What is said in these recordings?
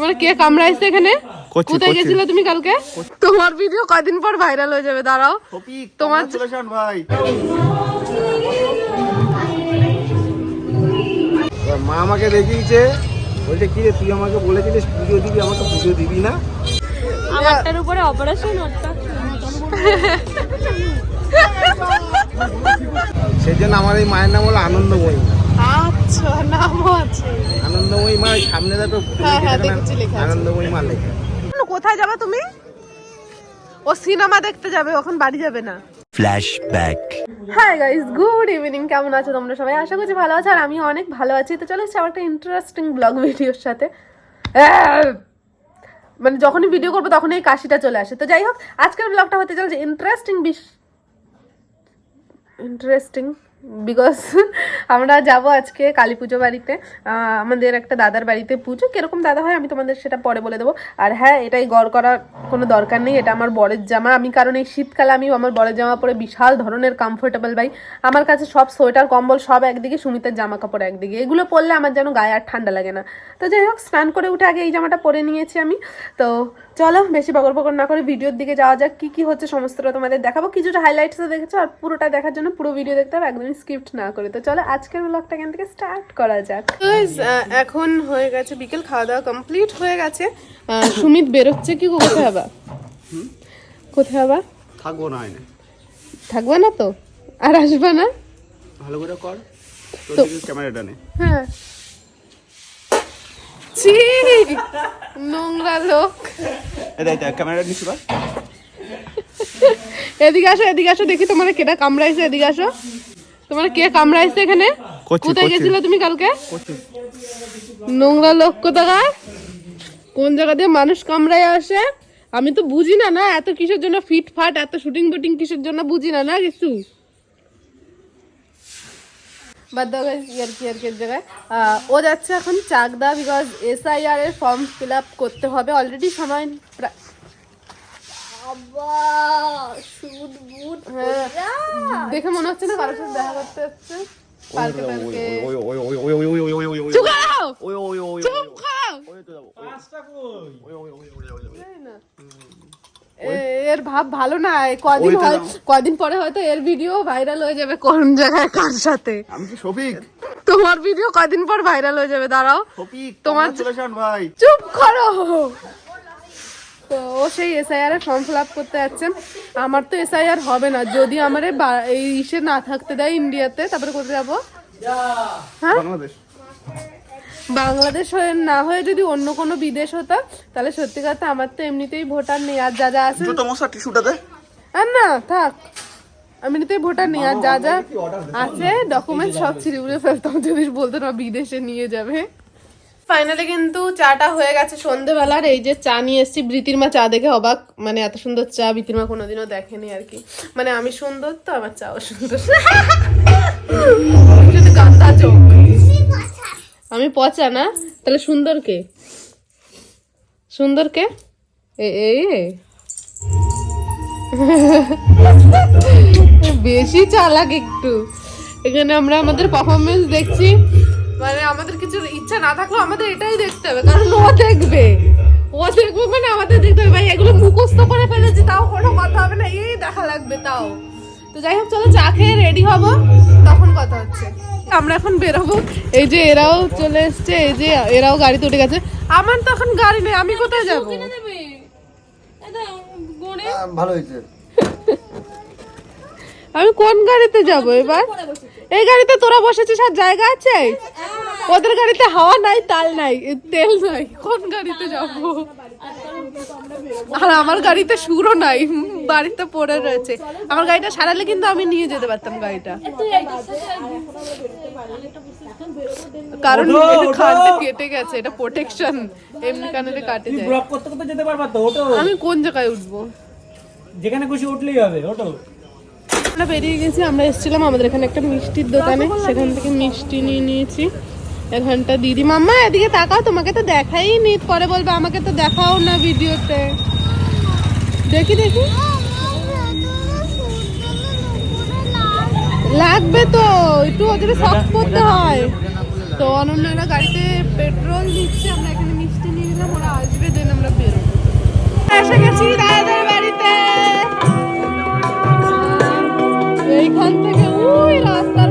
তোমার কে কামড়াইছে এখানে? কোথায় কচি। গেছিলে তুমি কালকে? তোমার ভিডিও কয়দিন পর ভাইরাল হয়ে যাবে? দাঁড়াও। তোমার ভাই। মা আমাকে দেখিয়েছে। বলছে কি রে তুই আমাকে বলেছিলিস পুজো দিবি? আমাকে পুজো দিবি না? আমারটার উপরে অপারেশন সেই জন্য আমার এই মায়ের নাম হলো আনন্দময়ী। আচ্ছা নামও আছে। আনন্দময়ী মা সামনে দেখো হ্যাঁ, হ্যাঁ, দেখেছি, লেখা আনন্দময়ী মা লেখা। কোথায় যাবে তুমি? ও সিনেমা দেখতে যাবে বাড়ি যাবে না. হাই গাইস গুড ইভিনিং কেমন আছো তোমরা সবাই? আশা করছি ভালো আছো আর আমি অনেক ভালো আছি। তো চলে এসেছি আমার একটা ইন্টারেস্টিং ব্লগ ভিডিওর সাথে! মানে যখনই ভিডিও করব তখনই এই কাশিটা চলে আসে। তো যাই হোক আজকের ব্লগটা হতে চলেছে ইন্টারেস্টিং বিশ ইন্টারেস্টিং বিকজ আমরা যাব আজকে কালী পুজো বাড়িতে। আমাদের একটা দাদার বাড়িতে পুজো। কীরকম দাদা হয় আমি তোমাদের সেটা পরে বলে দেবো। আর হ্যাঁ এটাই গড় করার কোনো দরকার নেই। এটা আমার বরের জামা। আমি কারণ এই শীতকালে আমি আমার বরের জামা পরে বিশাল ধরনের কমফোর্টেবল ভাই। আমার কাছে সব সোয়েটার, কম্বল সব একদিকে, সুমিতের জামা কাপড় একদিকে। এগুলো পরলে আমার যেন গায়ে আর ঠান্ডা লাগে না। তো যাই হোক, স্নান করে উঠে আগে এই জামাটা পরে নিয়েছি আমি। তো চলো বেশি বকর বকর না করে ভিডিওর দিকে যাওয়া যাক কি কি হচ্ছে সমস্তটা তোমাদের দেখাবো। কিছুটা হাইলাইটসও দেখেছ আর পুরোটা দেখার জন্য পুরো ভিডিও দেখতে হবে একদমই স্ক্রিপ্ট না করে। তো চলো আজকের ব্লগটা এখান থেকে স্টার্ট করা যাক। এখন হয়ে গেছে বিকেল খাওয়া দাওয়া কমপ্লিট হয়ে গেছে। সুমিত বেরোচ্ছে কি গো, কোথায় আবার? কোথায় আবার? থাকব না হয় না থাকবে না তো? আর আসবে না? ভালো করে কর তো- ক্যামেরাটা নে। হ্যাঁ। ছি নোংরা লোক। এটা এটা ক্যামেরাটা নিস বা এদিকে আসো এদিকে আসো দেখি তোমার কেটা কামড়াইছে এদিকে আসো। তোমার কে কামড়াইছে এখানে? কোথায় গেছিলে তুমি কালকে? নোংরা লোক কোথাকার? কোন জায়গা দিয়ে মানুষ কামড়ায় আসে? আমি তো বুঝি না না? এত কিসের জন্য ফিট ফাট এত শুটিং বুটিং কিসের জন্য বুঝি না না কিছু? বাদ জায়গায় ও যাচ্ছে এখন Chakdah because S I R এর ফর্ম ফিল আপ করতে হবে অলরেডি সময় প্রায় দেখে মনে হচ্ছে না কারোর সাথে দেখা করতে হচ্ছে চুপ খাও এর ভাব ভালো না কদিন হয় কদিন পরে হয়তো এর ভিডিও ভাইরাল হয়ে যাবে কোন জায়গায় কার সাথে। আমি কি শফিক? তোমার ভিডিও কদিন পর ভাইরাল হয়ে যাবে দাঁড়াও। তোমার- ভাই। চুপ করো। তো ও সেই এসআইআর এর ফর্ম ফিল আপ করতে যাচ্ছে। আমার তো এসআইআর হবে না যদি আমার এই ইসে না থাকতে দেয় ইন্ডিয়াতে তারপরে কোথায় যাব? হ্যাঁ? বাংলাদেশ। বাংলাদেশ হয়ে না হয়ে যদি অন্য কোনো বিদেশ হতো তাহলে সত্যি কথা আমার তো এমনিতেই ভোটার নেই আর যা যা আছে জুতো মশা টিস্যুটাতে আর না থাক। এমনিতেই ভোটার নেই আর যা যা আছে ডকুমেন্ট সব ছিঁড়ে উড়ে ফেলতাম। যদি বলতো না বিদেশে নিয়ে যাবে। ফাইনালি কিন্তু চাটা হয়ে গেছে সন্ধেবেলার। এই যে চা নিয়ে এসেছি। বৃতির মা চা দেখে অবাক। মানে এত সুন্দর চা বৃতির মা কোনোদিনও দেখেনি আর কি। মানে আমি সুন্দর তো আমার চাও সুন্দর। শুধু গান্দা চোখ আমি পচা না? তাহলে সুন্দর কে? সুন্দর কে? এ। বেশি চালাক একটু। এখানে আমরা আমাদের পারফরমেন্স দেখছি। মানে আমাদের কিছু ইচ্ছা না থাকলেও আমাদের এটাই দেখতে হবে, কারণ ও দেখবে। ও দেখবে মানে আমাদের দেখতে হবে। ভাই, এগুলো মুখস্থ করে ফেলেছি, তাও কোনো কথা হবে না। এই দেখা লাগবে তাও। তো যাই হোক, চলো চা খেয়ে রেডি হব। কথা হচ্ছে। আমরা এখন বেরোবো। এই যে এরাও চলে এসছে এই যে এরাও গাড়িতে উঠে গেছে। আমার তো এখন গাড়ি নেই আমি কোথায় যাব? ভালো হয়েছে। আমি কোন গাড়িতে যাব এবার? এই গাড়িতে তোরা বসেছিস আর জায়গা আছে? ওদের গাড়িতে হাওয়া নাই তাল নাই তেল নাই। কোন গাড়িতে যাব? আর আমার গাড়িতে সুরও নাই বাড়িতে পড়ে রয়েছে। আমার গাড়িটা সারালে কিন্তু আমি নিয়ে যেতে পারতাম গাড়িটা। কারণ খানটা কেটে গেছে এটা প্রোটেকশন এমনি কানে কাটে যায়। ব্লক করতে করতে যেতে পারবা তো ওটো আমি কোন জায়গায় উঠবো? যেখানে খুশি উঠলেই হবে ওটো আমরা বেরিয়ে গেছি আমরা এসেছিলাম আমাদের এখানে একটা মিষ্টির দোকানে। সেখান থেকে মিষ্টি নিয়ে নিয়েছি। এক দিদি, মাম্মা, এদিকে তাকাও, তোমাকে তো দেখাই নি। পরে বলবে, আমাকে তো দেখাও না ভিডিওতে। দেখি দেখি। লাগবে তো, একটু ওদের সক্স করতে হয়। তো অনন্যারা গাড়িতে পেট্রোল নিচ্ছে আমরা এখানে মিষ্টি নিয়ে নিলাম ওরা আসবে দেন আমরা বেরোবো। এসে গেছি দাদাদের বাড়িতে। এইখান থেকে ওই রাস্তার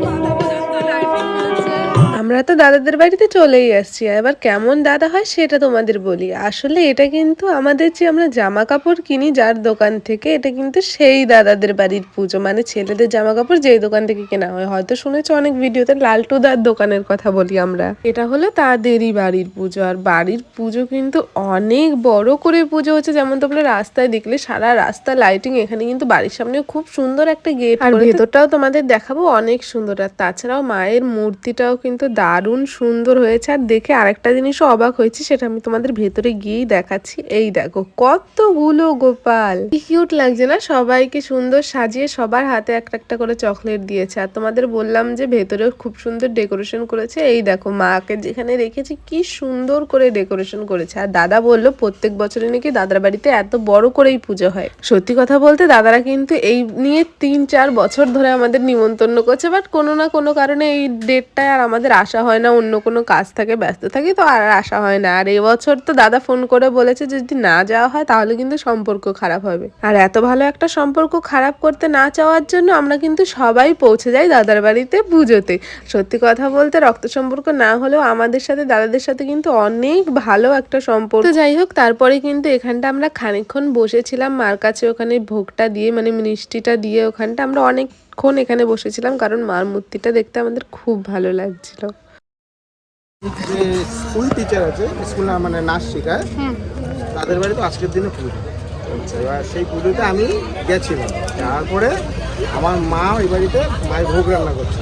চলেই আসছি। এবার কেমন দাদা হয় সেটা তোমাদের বলি। আসলে এটা কিন্তু আমাদের যে আমরা জামা কাপড় কিনি যার দোকান থেকে এটা কিন্তু সেই দাদাদের বাড়ির পুজো। মানে ছেলেদের জামা কাপড় যেই দোকান থেকে কেনা হয়। হয়তো শুনেছো অনেক ভিডিওতে লালটুদার দোকানের কথা বলি আমরা। এটা হলো তাদেরই বাড়ির পুজো। আর বাড়ির পুজো কিন্তু অনেক বড় করে পুজো হচ্ছে। যেমন তোমরা রাস্তায় দেখলে সারা রাস্তা লাইটিং এখানে কিন্তু বাড়ির সামনে খুব সুন্দর একটা গেট আর ভেতরটাও তোমাদের দেখাবো অনেক সুন্দর। আর তাছাড়াও মায়ের মূর্তিটাও কিন্তু দারুণ সুন্দর হয়েছে। আর দেখে আরেকটা জিনিসও অবাক হয়েছে, সেটা আমি তোমাদের ভেতরে গিয়েই দেখাচ্ছি। এই দেখো, কতগুলো গোপাল। কিউট লাগছে না? সবাইকে সুন্দর সাজিয়ে সবার হাতে একটা একটা করে চকলেট দিয়েছে। আর তোমাদের বললাম যে ভেতরেও খুব সুন্দর ডেকোরেশন করেছে। এই দেখো, মাকে যেখানে রেখেছি কি সুন্দর করে ডেকোরেশন করেছে। আর দাদা বলল, প্রত্যেক বছরে নাকি দাদার বাড়িতে এত বড় করেই পুজো হয়। সত্যি কথা বলতে, দাদারা কিন্তু এই নিয়ে তিন চার বছর ধরে আমাদের নিমন্ত্রণ করছে। বাট কোনো না কোনো কারণে এই ডেটটায় আর আমাদের আসা হয় না, অন্য কোনো কাজ থাকে, ব্যস্ত থাকি, তো আর আসা হয় না। আর এবছর তো দাদা ফোন করে বলেছে যদি না যাওয়া হয় তাহলে কিন্তু সম্পর্ক খারাপ হবে। আর এত ভালো একটা সম্পর্ক খারাপ করতে না চাওয়ার জন্য আমরা কিন্তু সবাই পৌঁছে যাই দাদার বাড়িতে পুজোতে। সত্যি কথা বলতে রক্ত সম্পর্ক না হলেও আমাদের সাথে, দাদাদের সাথে কিন্তু অনেক ভালো একটা সম্পর্ক। যাই হোক, তারপরে কিন্তু এখানটা আমরা খানিকক্ষণ বসেছিলাম। মার কাছে ওখানে ভোগটা দিয়ে মানে মিষ্টিটা দিয়ে ওখানটা আমরা অনেকক্ষণ এখানে বসেছিলাম, কারণ মার মূর্তিটা দেখতে আমাদের খুব ভালো লাগছিল। যে স্কুল টিচার আছে স্কুল না মানে নাচ শেখায় তাদের বাড়িতে আজকের দিনে পুজো এবার সেই পুজোতে আমি গেছিলাম। তারপরে আমার মা ওই বাড়িতে মায়ের ভোগ রান্না করছে।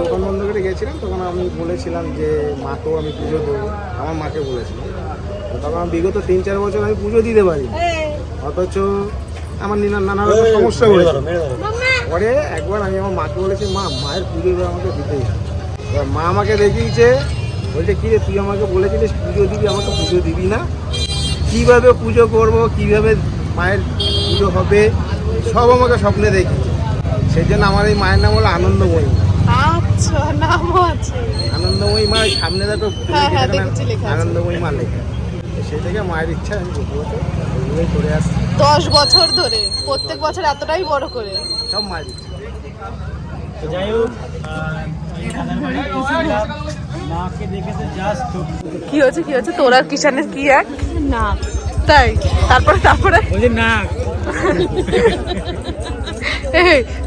দোকান বন্ধ করে গেছিলাম তখন আমি বলেছিলাম যে মাকেও আমি পুজো দেবো। আমার মাকে বলেছিলাম তখন আমি বিগত তিন চার বছর আমি পুজো দিতে পারি অথচ আমার নিনা নানা রকম সমস্যা হয়েছে। পরে একবার আমি আমার মাকে বলেছি মা মায়ের পুজো আমাকে দিতেই হবে। এবার মা আমাকে দেখিয়েছে বলছে কি রে তুই আমাকে বলেছিলিস পুজো দিবি? আমাকে পুজো দিবি না? কীভাবে পুজো করব? কীভাবে মায়ের পুজো হবে? সব আমাকে স্বপ্নে দেখিয়েছে। সেই জন্য আমার এই মায়ের নাম হলো আনন্দময়ী আচ্ছা নামও আছে। আনন্দময়ী মা সামনে দেখো হ্যাঁ, হ্যাঁ, দেখেছি আনন্দময়ী মা লেখা। সেই থেকে মায়ের ইচ্ছা আমি করে আসছি। দশ বছর ধরে প্রত্যেক বছর এতটাই বড় করে। সব মায়ের ইচ্ছা। যাই হোক কি হচ্ছে কি হচ্ছে তোর আর কিষানের কি এক? না তাই? তারপরে তারপরে? না।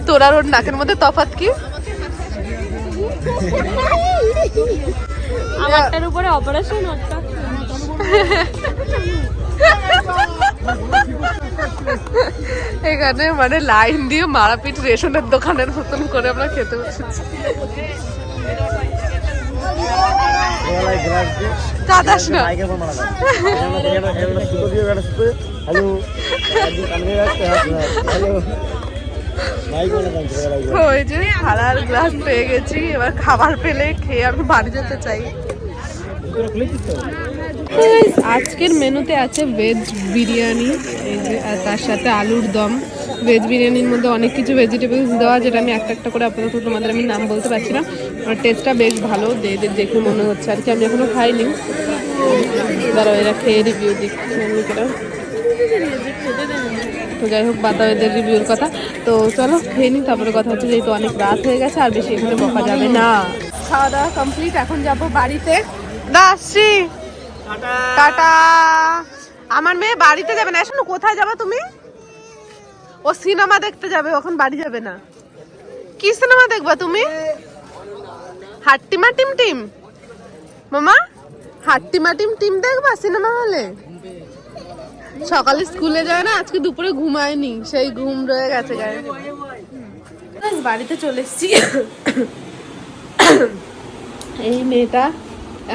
তোর আর ওর নাকের মধ্যে তফাৎ কি? আমারটার উপরে অপারেশন ওরটা এখানে মানে লাইন দিয়ে মারাপিট রেশনের দোকানের মতন করে আমরা খেতে বসেছি। গ্লাস পেয়ে গেছি, এবার খাবার পেলে খেয়ে আমি বাড়ি যেতে চাই। আজকের মেনুতে আছে ভেজ বিরিয়ানি, এই যে, আর তার সাথে আলুর দম। ভেজ বিরিয়ানির মধ্যে অনেক কিছু ভেজিটেবলস দেওয়া যেটা আমি একটা একটা করে আপাতত তোমাদের আমি নাম বলতে পারছি না। আর টেস্টটা বেশ ভালো দেখে মনে হচ্ছে আর কি, আমি এখনও খাইনি। দাঁড়াও, এরা খেয়ে রিভিউ দিচ্ছে তো যাই হোক, বাদ এদের রিভিউর কথা। তো চলো, খেয়ে নিই, তারপরে কথা হচ্ছে যেহেতু অনেক রাত হয়ে গেছে, আর বেশি এখানে বকা যাবে না। খাওয়া দাওয়া কমপ্লিট এখন যাব বাড়িতে। আসছি টাটা। আমার মেয়ে বাড়িতে যাবে না। শোনো কোথায় যাবে তুমি? ও সিনেমা দেখতে যাবে ওখান বাড়ি যাবে না। কি সিনেমা দেখবা তুমি? Hattima team team. মামা হাট্টিমা টিম টিম দেখবা সিনেমা হলে? সকালে স্কুলে যায় না আজকে দুপুরে ঘুমায়নি। সেই ঘুম রয়ে গেছে গায়ে। বাড়িতে চলে এসেছি। এই মেয়েটা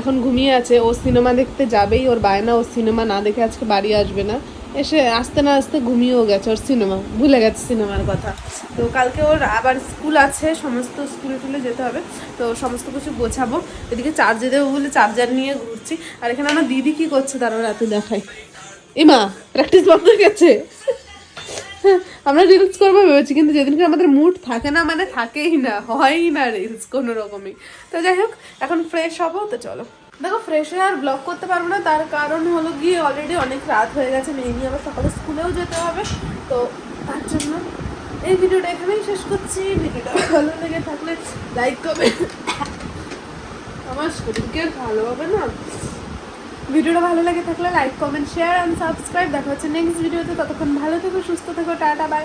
এখন ঘুমিয়ে আছে, ও সিনেমা দেখতে যাবেই, ওর বায়না ও সিনেমা না দেখে আজকে বাড়ি আসবে না। এসে আসতে না আসতে ঘুমিয়েও গেছে ওর সিনেমা, ভুলে গেছে সিনেমার কথা। তো কালকে ওর আবার স্কুল আছে, সমস্ত স্কুলে টুলে যেতে হবে, তো সমস্ত কিছু গোছাবো। এদিকে চার্জে দেবো বলে চার্জার নিয়ে ঘুরছি। আর এখানে আমার দিদি কি করছে তারও রাতে দেখাই। ইমা প্র্যাকটিস বন্ধ গেছে। আমরা রিলস করব ভেবেছি, কিন্তু যেদিনকে আমাদের মুড থাকে না মানে থাকেই না, হয়ই না রিলস কোনো রকমই। তো যাই হোক, এখন ফ্রেশ হব, তো চলো। দেখো ফ্রেশ হয়ে আর ব্লগ করতে পারব না, তার কারণ হলো গিয়ে অলরেডি অনেক রাত হয়ে গেছে, মেয়ে নিয়ে আবার সকালে স্কুলেও যেতে হবে। তো তার জন্য এই ভিডিওটা এখানেই শেষ করছি। ভিডিওটা ভালো লেগে থাকলে লাইক করবে। আমার শরীরকে ভালো হবে না ভিডিওটা ভালো লাগে থাকলে like, comment share and subscribe দেখা হচ্ছে নেক্সট ভিডিওতে। ততক্ষণ ভালো থেকো, সুস্থ থেকো, tata bye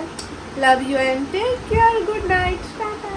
love you and take care good night tata.